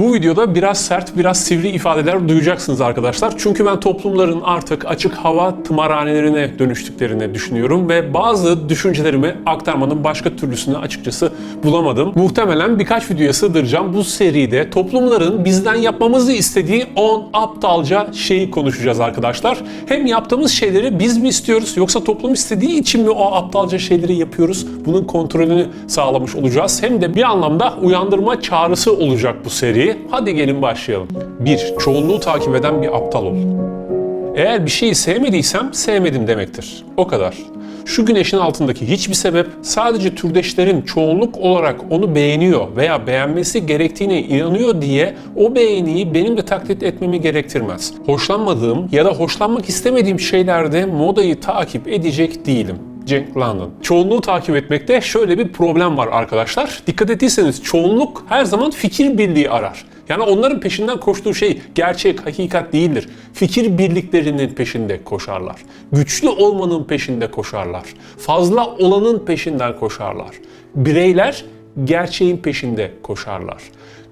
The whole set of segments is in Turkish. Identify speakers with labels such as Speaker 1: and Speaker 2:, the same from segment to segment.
Speaker 1: Bu videoda biraz sert, biraz sivri ifadeler duyacaksınız arkadaşlar. Çünkü ben toplumların artık açık hava tımarhanelerine dönüştüklerini düşünüyorum ve bazı düşüncelerimi aktarmanın başka türlüsünü açıkçası bulamadım. Muhtemelen birkaç videoya sığdıracağım. Bu seride toplumların bizden yapmamızı istediği 10 aptalca şeyi konuşacağız arkadaşlar. Hem yaptığımız şeyleri biz mi istiyoruz yoksa toplum istediği için mi o aptalca şeyleri yapıyoruz? Bunun kontrolünü sağlamış olacağız. Hem de bir anlamda uyandırma çağrısı olacak bu seri. Hadi gelin başlayalım. 1. Çoğunluğu takip eden bir aptal ol. Eğer bir şeyi sevmediysem sevmedim demektir. O kadar. Şu güneşin altındaki hiçbir sebep sadece türdeşlerin çoğunluk olarak onu beğeniyor veya beğenmesi gerektiğine inanıyor diye o beğeniyi benim de taklit etmemi gerektirmez. Hoşlanmadığım ya da hoşlanmak istemediğim şeylerde modayı takip edecek değilim. Cenk London. Çoğunluğu takip etmekte şöyle bir problem var arkadaşlar. Dikkat ettiyseniz çoğunluk her zaman fikir birliği arar. Yani onların peşinden koştuğu şey gerçek, hakikat değildir. Fikir birliklerinin peşinde koşarlar. Güçlü olmanın peşinde koşarlar. Fazla olanın peşinden koşarlar. Bireyler gerçeğin peşinde koşarlar.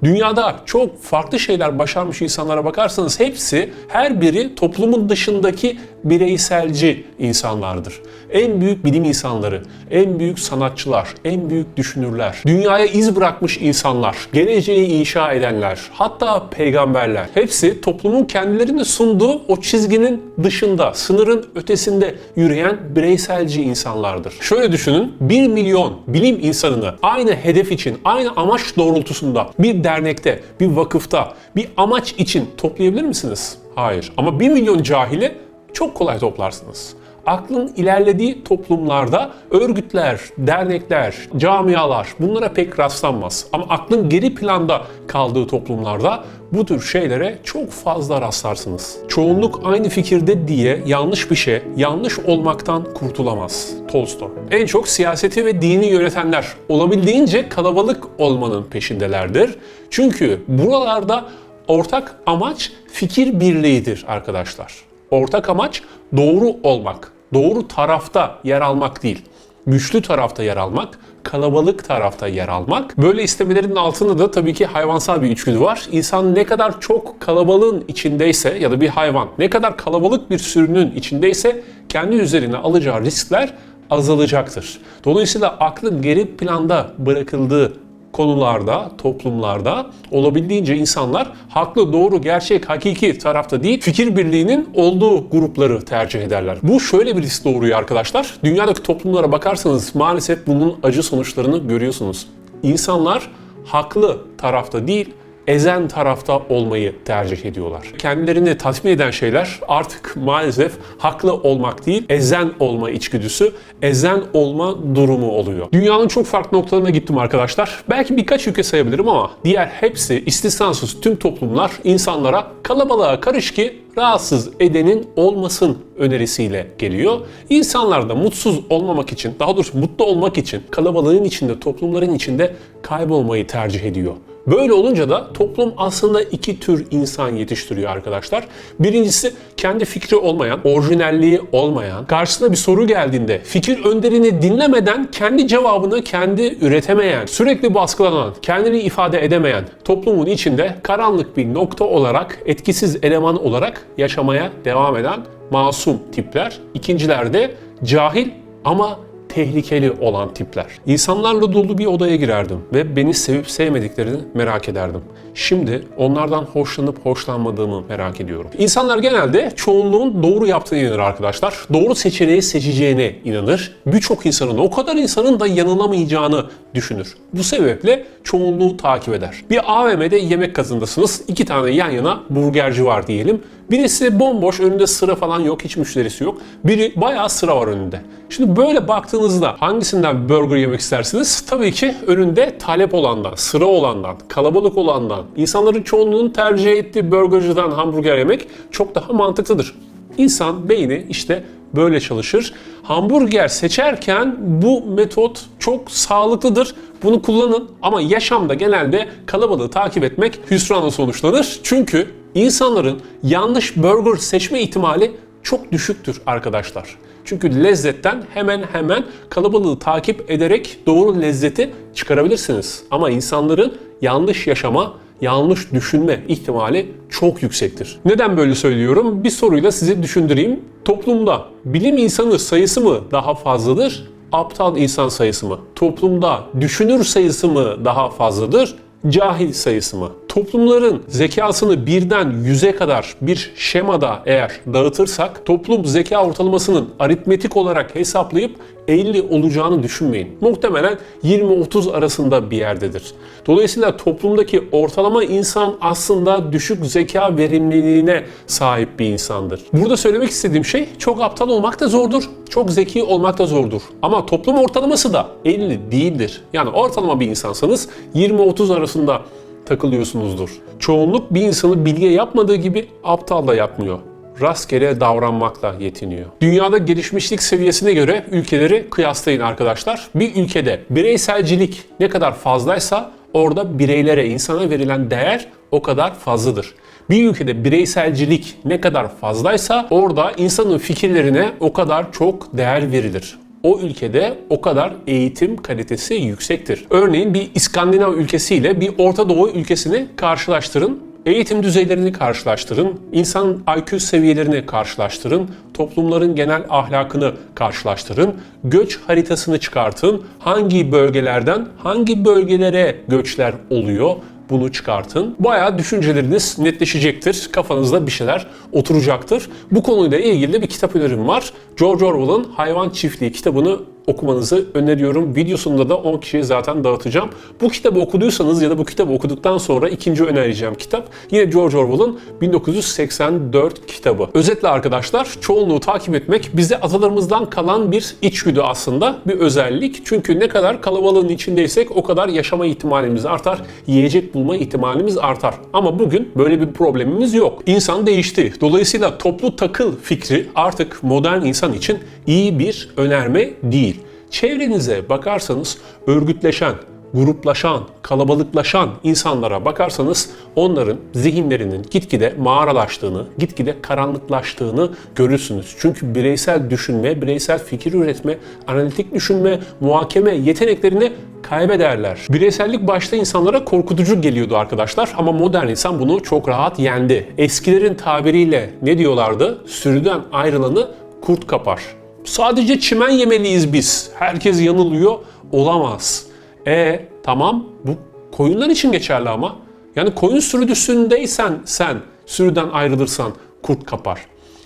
Speaker 1: Dünyada çok farklı şeyler başarmış insanlara bakarsanız hepsi her biri toplumun dışındaki bireyselci insanlardır. En büyük bilim insanları, en büyük sanatçılar, en büyük düşünürler, dünyaya iz bırakmış insanlar, geleceği inşa edenler, hatta peygamberler hepsi toplumun kendilerine sunduğu o çizginin dışında, sınırın ötesinde yürüyen bireyselci insanlardır. Şöyle düşünün, 1 milyon bilim insanını aynı hedef için, aynı amaç doğrultusunda bir dernekte, bir vakıfta, bir amaç için toplayabilir misiniz? Hayır. Ama 1 milyon cahili çok kolay toplarsınız. Aklın ilerlediği toplumlarda örgütler, dernekler, camialar bunlara pek rastlanmaz. Ama aklın geri planda kaldığı toplumlarda bu tür şeylere çok fazla rastlarsınız. Çoğunluk aynı fikirde diye yanlış bir şey, yanlış olmaktan kurtulamaz. Tolstoy. En çok siyaseti ve dini yönetenler olabildiğince kalabalık olmanın peşindelerdir. Çünkü buralarda ortak amaç fikir birliğidir arkadaşlar. Ortak amaç doğru olmak, doğru tarafta yer almak değil. Güçlü tarafta yer almak, kalabalık tarafta yer almak. Böyle istemelerinin altında da tabii ki hayvansal bir içgüdü var. İnsan ne kadar çok kalabalığın içindeyse ya da bir hayvan ne kadar kalabalık bir sürünün içindeyse kendi üzerine alacağı riskler azalacaktır. Dolayısıyla aklın geri planda bırakıldığı konularda, toplumlarda olabildiğince insanlar haklı, doğru, gerçek, hakiki tarafta değil, fikir birliğinin olduğu grupları tercih ederler. Bu şöyle bir risk doğuruyor arkadaşlar. Dünyadaki toplumlara bakarsanız maalesef bunun acı sonuçlarını görüyorsunuz. İnsanlar haklı tarafta değil, ezen tarafta olmayı tercih ediyorlar. Kendilerini tatmin eden şeyler artık maalesef haklı olmak değil, ezen olma içgüdüsü, ezen olma durumu oluyor. Dünyanın çok farklı noktalarına gittim arkadaşlar. Belki birkaç ülke sayabilirim ama diğer hepsi istisnasız tüm toplumlar insanlara kalabalığa karış ki rahatsız edenin olmasın önerisiyle geliyor. İnsanlar da mutsuz olmamak için, daha doğrusu mutlu olmak için kalabalığın içinde, toplumların içinde kaybolmayı tercih ediyor. Böyle olunca da toplum aslında iki tür insan yetiştiriyor arkadaşlar. Birincisi kendi fikri olmayan, orijinalliği olmayan, karşısına bir soru geldiğinde fikir önderini dinlemeden kendi cevabını kendi üretemeyen, sürekli baskılanan, kendini ifade edemeyen, toplumun içinde karanlık bir nokta olarak, etkisiz eleman olarak yaşamaya devam eden masum tipler. İkinciler de cahil ama tehlikeli olan tipler. İnsanlarla dolu bir odaya girerdim ve beni sevip sevmediklerini merak ederdim. Şimdi onlardan hoşlanıp hoşlanmadığımı merak ediyorum. İnsanlar genelde çoğunluğun doğru yaptığını inanır arkadaşlar. Doğru seçeneği seçeceğine inanır. Birçok insanın, o kadar insanın da yanılamayacağını düşünür. Bu sebeple çoğunluğu takip eder. Bir AVM'de yemek kazındasınız. iki tane yan yana burgerci var diyelim. Birisi bomboş, önünde sıra falan yok, hiç müşterisi yok. Biri bayağı sıra var önünde. Şimdi böyle baktığınızda hangisinden burger yemek istersiniz? Tabii ki önünde talep olandan, sıra olandan, kalabalık olandan, insanların çoğunluğunun tercih ettiği burgercıdan hamburger yemek çok daha mantıklıdır. İnsan beyni işte böyle çalışır. Hamburger seçerken bu metot çok sağlıklıdır. Bunu kullanın ama yaşamda genelde kalabalığı takip etmek hüsranla sonuçlanır. Çünkü insanların yanlış burger seçme ihtimali çok düşüktür arkadaşlar. Çünkü lezzetten hemen hemen kalabalığı takip ederek doğru lezzeti çıkarabilirsiniz. Ama insanların yanlış yaşama, yanlış düşünme ihtimali çok yüksektir. Neden böyle söylüyorum? Bir soruyla sizi düşündüreyim. Toplumda bilim insanı sayısı mı daha fazladır, aptal insan sayısı mı? Toplumda düşünür sayısı mı daha fazladır, cahil sayısı mı? Toplumların zekasını birden yüze kadar bir şemada eğer dağıtırsak toplum zeka ortalamasının aritmetik olarak hesaplayıp 50 olacağını düşünmeyin. Muhtemelen 20-30 arasında bir yerdedir. Dolayısıyla toplumdaki ortalama insan aslında düşük zeka verimliliğine sahip bir insandır. Burada söylemek istediğim şey çok aptal olmak da zordur, çok zeki olmak da zordur. Ama toplum ortalaması da 50 değildir. Yani ortalama bir insansanız 20-30 arasında takılıyorsunuzdur. Çoğunluk bir insanı bilge yapmadığı gibi aptal da yapmıyor rastgele davranmakla yetiniyor. Dünyada gelişmişlik seviyesine göre ülkeleri kıyaslayın arkadaşlar. Bir ülkede bireyselcilik ne kadar fazlaysa orada bireylere, insana verilen değer o kadar fazladır. Bir ülkede bireyselcilik ne kadar fazlaysa orada insanın fikirlerine o kadar çok değer verilir o ülkede o kadar eğitim kalitesi yüksektir. Örneğin bir İskandinav ülkesiyle bir Orta Doğu ülkesini karşılaştırın. Eğitim düzeylerini karşılaştırın, insan IQ seviyelerini karşılaştırın, toplumların genel ahlakını karşılaştırın, göç haritasını çıkartın, hangi bölgelerden hangi bölgelere göçler oluyor, bunu çıkartın. Bayağı düşünceleriniz netleşecektir. Kafanızda bir şeyler oturacaktır. Bu konuyla ilgili de bir kitap önerim var. George Orwell'ın Hayvan Çiftliği kitabını okumanızı öneriyorum. Videosunda da 10 kişiye zaten dağıtacağım. Bu kitabı okuduysanız ya da bu kitabı okuduktan sonra ikinci önereceğim kitap yine George Orwell'ın 1984 kitabı. Özetle arkadaşlar çoğunluğu takip etmek bize atalarımızdan kalan bir içgüdü aslında bir özellik. Çünkü ne kadar kalabalığın içindeysek o kadar yaşama ihtimalimiz artar, yiyecek bulma ihtimalimiz artar. Ama bugün böyle bir problemimiz yok. İnsan değişti. Dolayısıyla toplu takıl fikri artık modern insan için iyi bir önerme değil. Çevrenize bakarsanız örgütleşen, gruplaşan, kalabalıklaşan insanlara bakarsanız onların zihinlerinin gitgide mağaralaştığını, gitgide karanlıklaştığını görürsünüz. Çünkü bireysel düşünme, bireysel fikir üretme, analitik düşünme, muhakeme yeteneklerini kaybederler. Bireysellik başta insanlara korkutucu geliyordu arkadaşlar ama modern insan bunu çok rahat yendi. Eskilerin tabiriyle ne diyorlardı? Sürüden ayrılanı kurt kapar. Sadece çimen yemeliyiz biz. Herkes yanılıyor. Olamaz. E tamam bu koyunlar için geçerli ama. Yani koyun sürüsündeysen sen sürüden ayrılırsan kurt kapar.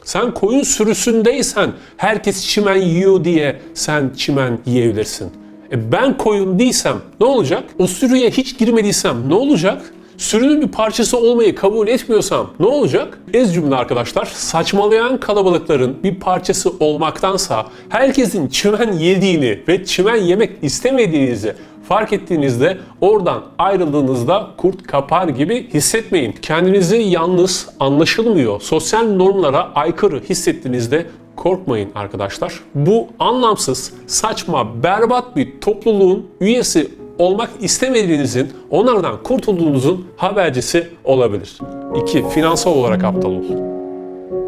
Speaker 1: Sen koyun sürüsündeysen herkes çimen yiyor diye sen çimen yiyebilirsin. E ben koyun değilsem ne olacak? O sürüye hiç girmediysem ne olacak? Sürünün bir parçası olmayı kabul etmiyorsam ne olacak? Ez cümle arkadaşlar, saçmalayan kalabalıkların bir parçası olmaktansa herkesin çimen yediğini ve çimen yemek istemediğinizi fark ettiğinizde oradan ayrıldığınızda kurt kapar gibi hissetmeyin. Kendinizi yalnız, anlaşılmıyor, sosyal normlara aykırı hissettiğinizde korkmayın arkadaşlar. Bu anlamsız, saçma, berbat bir topluluğun üyesi olmak istemediğinizin, onlardan kurtulduğunuzun habercisi olabilir. 2. Finansal olarak aptal ol.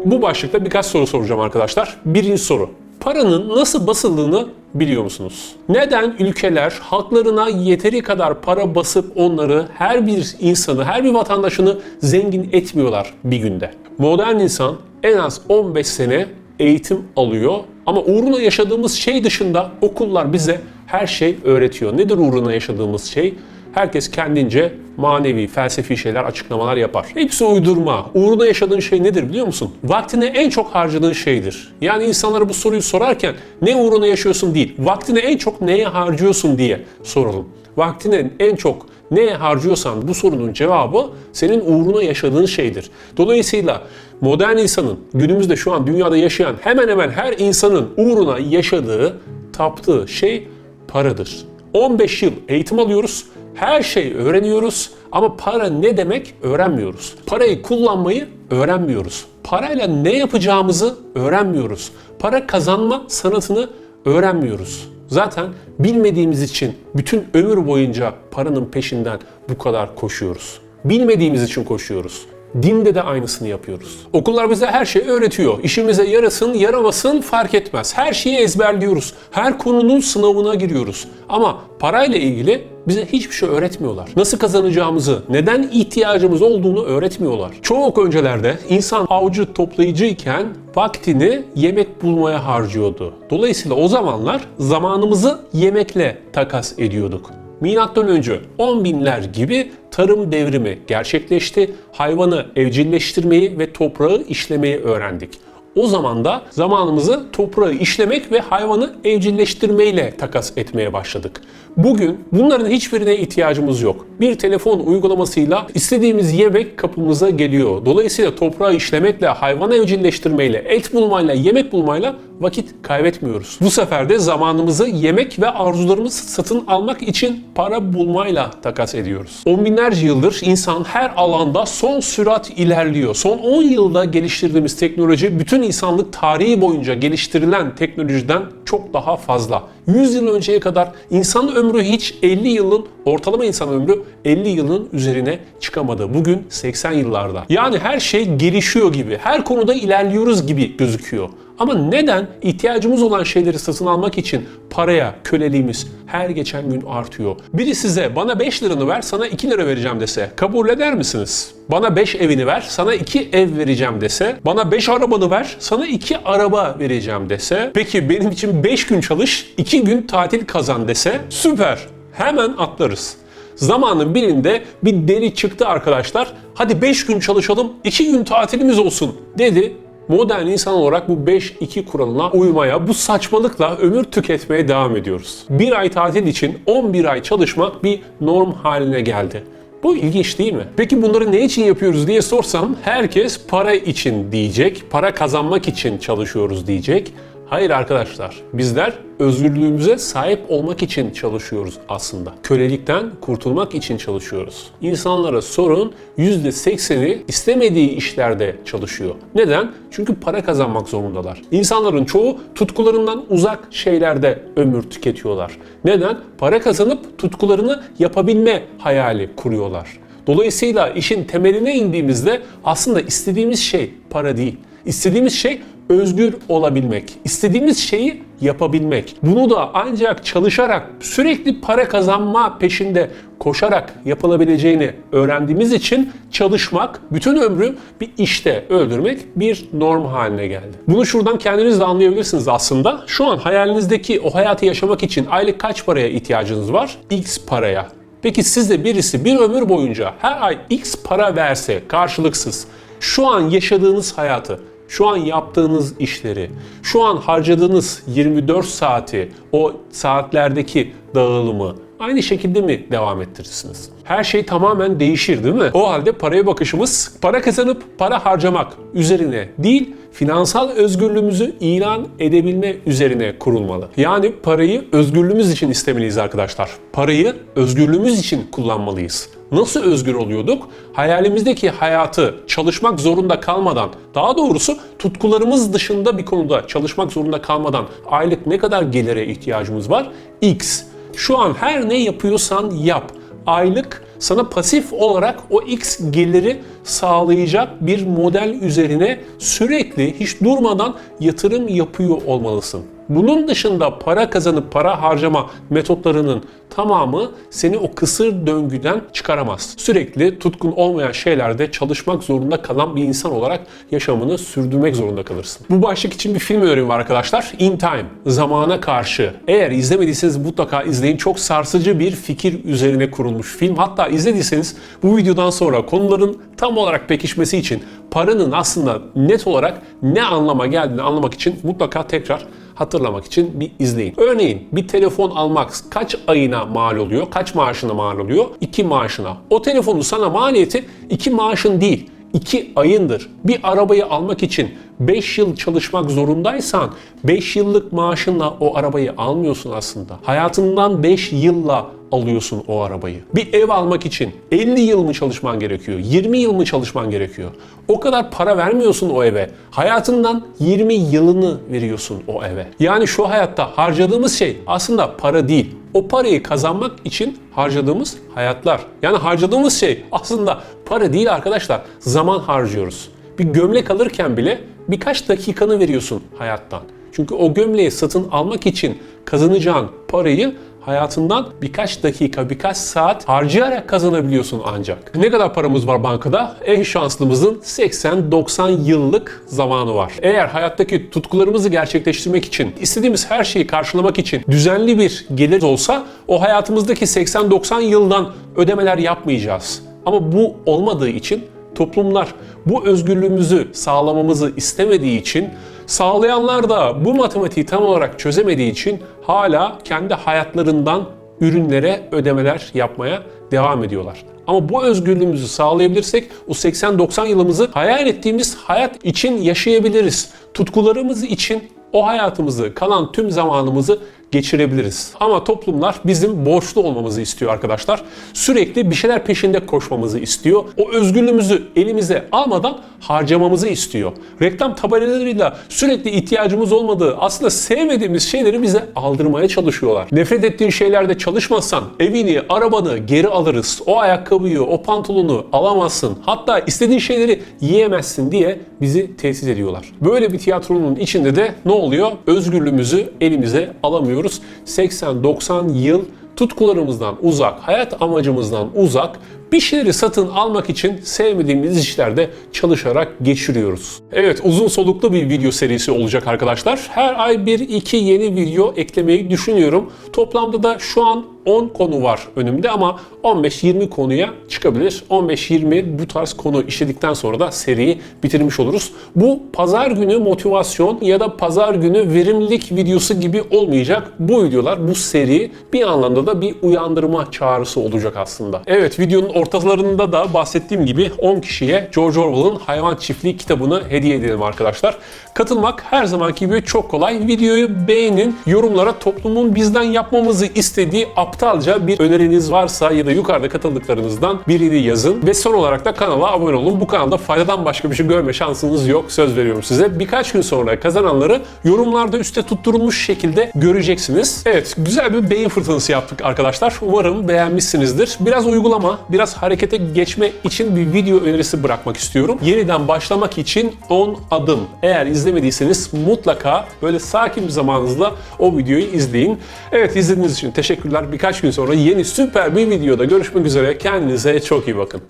Speaker 1: Bu başlıkta birkaç soru soracağım arkadaşlar. Birinci soru. Paranın nasıl basıldığını biliyor musunuz? Neden ülkeler halklarına yeteri kadar para basıp onları her bir insanı, her bir vatandaşını zengin etmiyorlar bir günde? Modern insan en az 15 sene eğitim alıyor ama uğruna yaşadığımız şey dışında okullar bize her şey öğretiyor. Nedir uğruna yaşadığımız şey? Herkes kendince manevi, felsefi şeyler, açıklamalar yapar. Hepsi uydurma. Uğruna yaşadığın şey nedir biliyor musun? Vaktini en çok harcadığın şeydir. Yani insanlara bu soruyu sorarken ne uğruna yaşıyorsun değil, vaktini en çok neye harcıyorsun diye soralım. Vaktini en çok neye harcıyorsan bu sorunun cevabı senin uğruna yaşadığın şeydir. Dolayısıyla modern insanın günümüzde şu an dünyada yaşayan hemen hemen her insanın uğruna yaşadığı, taptığı şey paradır. 15 yıl eğitim alıyoruz, her şeyi öğreniyoruz ama para ne demek öğrenmiyoruz. Parayı kullanmayı öğrenmiyoruz. Parayla ne yapacağımızı öğrenmiyoruz. Para kazanma sanatını öğrenmiyoruz. Zaten bilmediğimiz için bütün ömür boyunca paranın peşinden bu kadar koşuyoruz. Bilmediğimiz için koşuyoruz. Dinde de aynısını yapıyoruz. Okullar bize her şeyi öğretiyor. İşimize yarasın, yaramasın fark etmez. Her şeyi ezberliyoruz. Her konunun sınavına giriyoruz. Ama parayla ilgili bize hiçbir şey öğretmiyorlar. Nasıl kazanacağımızı, neden ihtiyacımız olduğunu öğretmiyorlar. Çok öncelerde insan avcı toplayıcıyken vaktini yemek bulmaya harcıyordu. Dolayısıyla o zamanlar zamanımızı yemekle takas ediyorduk. Milattan önce 10 binler gibi tarım devrimi gerçekleşti. Hayvanı evcilleştirmeyi ve toprağı işlemeyi öğrendik. O zaman da zamanımızı toprağı işlemek ve hayvanı evcilleştirmeyle takas etmeye başladık. Bugün bunların hiçbirine ihtiyacımız yok. Bir telefon uygulamasıyla istediğimiz yemek kapımıza geliyor. Dolayısıyla toprağı işlemekle, hayvanı evcilleştirmeyle, et bulmayla, yemek bulmayla vakit kaybetmiyoruz. Bu sefer de zamanımızı yemek ve arzularımızı satın almak için para bulmayla takas ediyoruz. On binlerce yıldır insan her alanda son sürat ilerliyor. Son 10 yılda geliştirdiğimiz teknoloji bütün insanlık tarihi boyunca geliştirilen teknolojiden çok daha fazla. 100 yıl önceye kadar insan ömrü hiç 50 yılın ortalama insan ömrü 50 yılın üzerine çıkamadı. Bugün 80 yıllarda. Yani her şey gelişiyor gibi, her konuda ilerliyoruz gibi gözüküyor. Ama neden ihtiyacımız olan şeyleri satın almak için paraya köleliğimiz her geçen gün artıyor? Biri size bana 5 liranı ver sana 2 lira vereceğim dese kabul eder misiniz? Bana 5 evini ver sana 2 ev vereceğim dese, bana 5 arabanı ver sana 2 araba vereceğim dese, peki benim için 5 gün çalış 2 gün tatil kazan dese süper hemen atlarız. Zamanın birinde bir deli çıktı arkadaşlar. Hadi 5 gün çalışalım, 2 gün tatilimiz olsun dedi. Modern insan olarak bu 5-2 kuralına uymaya, bu saçmalıkla ömür tüketmeye devam ediyoruz. Bir ay tatil için 11 ay çalışmak bir norm haline geldi. Bu ilginç değil mi? Peki bunları ne için yapıyoruz diye sorsam herkes para için diyecek, para kazanmak için çalışıyoruz diyecek. Hayır arkadaşlar, bizler özgürlüğümüze sahip olmak için çalışıyoruz aslında. Kölelikten kurtulmak için çalışıyoruz. İnsanlara sorun %80'i istemediği işlerde çalışıyor. Neden? Çünkü para kazanmak zorundalar. İnsanların çoğu tutkularından uzak şeylerde ömür tüketiyorlar. Neden? Para kazanıp tutkularını yapabilme hayali kuruyorlar. Dolayısıyla işin temeline indiğimizde aslında istediğimiz şey para değil. İstediğimiz şey özgür olabilmek, istediğimiz şeyi yapabilmek. Bunu da ancak çalışarak, sürekli para kazanma peşinde koşarak yapılabileceğini öğrendiğimiz için çalışmak, bütün ömrü bir işte öldürmek bir norm haline geldi. Bunu şuradan kendiniz de anlayabilirsiniz aslında. Şu an hayalinizdeki o hayatı yaşamak için aylık kaç paraya ihtiyacınız var? X paraya. Peki sizde birisi bir ömür boyunca her ay X para verse karşılıksız şu an yaşadığınız hayatı şu an yaptığınız işleri, şu an harcadığınız 24 saati, o saatlerdeki dağılımı aynı şekilde mi devam ettirirsiniz? Her şey tamamen değişir değil mi? O halde paraya bakışımız para kazanıp para harcamak üzerine değil, finansal özgürlüğümüzü ilan edebilme üzerine kurulmalı. Yani parayı özgürlüğümüz için istemeliyiz arkadaşlar. Parayı özgürlüğümüz için kullanmalıyız. Nasıl özgür oluyorduk? Hayalimizdeki hayatı çalışmak zorunda kalmadan, daha doğrusu tutkularımız dışında bir konuda çalışmak zorunda kalmadan aylık ne kadar gelire ihtiyacımız var? X. Şu an her ne yapıyorsan yap. Aylık sana pasif olarak o X geliri sağlayacak bir model üzerine sürekli hiç durmadan yatırım yapıyor olmalısın. Bunun dışında para kazanıp para harcama metotlarının tamamı seni o kısır döngüden çıkaramaz. Sürekli tutkun olmayan şeylerde çalışmak zorunda kalan bir insan olarak yaşamını sürdürmek zorunda kalırsın. Bu başlık için bir film önerim var arkadaşlar. In Time, Zamana Karşı. Eğer izlemediyseniz mutlaka izleyin. Çok sarsıcı bir fikir üzerine kurulmuş film. Hatta izlediyseniz bu videodan sonra konuların tam olarak pekişmesi için paranın aslında net olarak ne anlama geldiğini anlamak için mutlaka tekrar hatırlamak için bir izleyin. Örneğin bir telefon almak kaç ayına mal oluyor? Kaç maaşına mal oluyor? 2 maaşına. O telefonun sana maliyeti 2 maaşın değil. 2 ayındır. Bir arabayı almak için 5 yıl çalışmak zorundaysan 5 yıllık maaşınla o arabayı almıyorsun aslında. Hayatından 5 yılla alıyorsun o arabayı. Bir ev almak için 50 yıl mı çalışman gerekiyor? 20 yıl mı çalışman gerekiyor? O kadar para vermiyorsun o eve. Hayatından 20 yılını veriyorsun o eve. Yani şu hayatta harcadığımız şey aslında para değil. O parayı kazanmak için harcadığımız hayatlar. Yani harcadığımız şey aslında para değil arkadaşlar. Zaman harcıyoruz. Bir gömlek alırken bile birkaç dakikanı veriyorsun hayattan. Çünkü o gömleği satın almak için kazanacağın parayı hayatından birkaç dakika, birkaç saat harcayarak kazanabiliyorsun ancak. Ne kadar paramız var bankada? En şanslımızın 80-90 yıllık zamanı var. Eğer hayattaki tutkularımızı gerçekleştirmek için, istediğimiz her şeyi karşılamak için düzenli bir gelir olsa o hayatımızdaki 80-90 yıldan ödemeler yapmayacağız. Ama bu olmadığı için toplumlar bu özgürlüğümüzü sağlamamızı istemediği için sağlayanlar da bu matematiği tam olarak çözemediği için hala kendi hayatlarından ürünlere ödemeler yapmaya devam ediyorlar. Ama bu özgürlüğümüzü sağlayabilirsek o 80-90 yılımızı hayal ettiğimiz hayat için yaşayabiliriz. Tutkularımız için o hayatımızı, kalan tüm zamanımızı geçirebiliriz. Ama toplumlar bizim borçlu olmamızı istiyor arkadaşlar. Sürekli bir şeyler peşinde koşmamızı istiyor. O özgürlüğümüzü elimize almadan harcamamızı istiyor. Reklam tabelalarıyla sürekli ihtiyacımız olmadığı, aslında sevmediğimiz şeyleri bize aldırmaya çalışıyorlar. Nefret ettiğin şeylerde çalışmazsan evini, arabanı geri alırız. O ayakkabıyı, o pantolonu alamazsın. Hatta istediğin şeyleri yiyemezsin diye bizi tehdit ediyorlar. Böyle bir tiyatronun içinde de ne oluyor? Özgürlüğümüzü elimize alamıyoruz. 80-90 yıl tutkularımızdan uzak, hayat amacımızdan uzak bir şeyleri satın almak için sevmediğimiz işlerde çalışarak geçiriyoruz. Evet uzun soluklu bir video serisi olacak arkadaşlar. Her ay bir iki yeni video eklemeyi düşünüyorum. Toplamda da şu an 10 konu var önümde ama 15-20 konuya çıkabilir. 15-20 bu tarz konu işledikten sonra da seriyi bitirmiş oluruz. Bu pazar günü motivasyon ya da pazar günü verimlilik videosu gibi olmayacak. Bu videolar, bu seri bir anlamda da bir uyandırma çağrısı olacak aslında. Evet videonun ortalarında da bahsettiğim gibi 10 kişiye George Orwell'ın Hayvan Çiftliği kitabını hediye edelim arkadaşlar. Katılmak her zamanki gibi çok kolay. Videoyu beğenin, yorumlara toplumun bizden yapmamızı istediği aptalca bir öneriniz varsa ya da yukarıda katıldıklarınızdan birini yazın. Ve son olarak da kanala abone olun. Bu kanalda faydadan başka bir şey görme şansınız yok. Söz veriyorum size. Birkaç gün sonra kazananları yorumlarda üstte tutturulmuş şekilde göreceksiniz. Evet güzel bir beyin fırtınası yaptık arkadaşlar. Umarım beğenmişsinizdir. Biraz uygulama, biraz harekete geçme için bir video önerisi bırakmak istiyorum. Yeniden başlamak için 10 adım. Eğer izlemediyseniz mutlaka böyle sakin bir zamanınızla o videoyu izleyin. Evet izlediğiniz için teşekkürler. Birkaç gün sonra yeni süper bir videoda görüşmek üzere. Kendinize çok iyi bakın.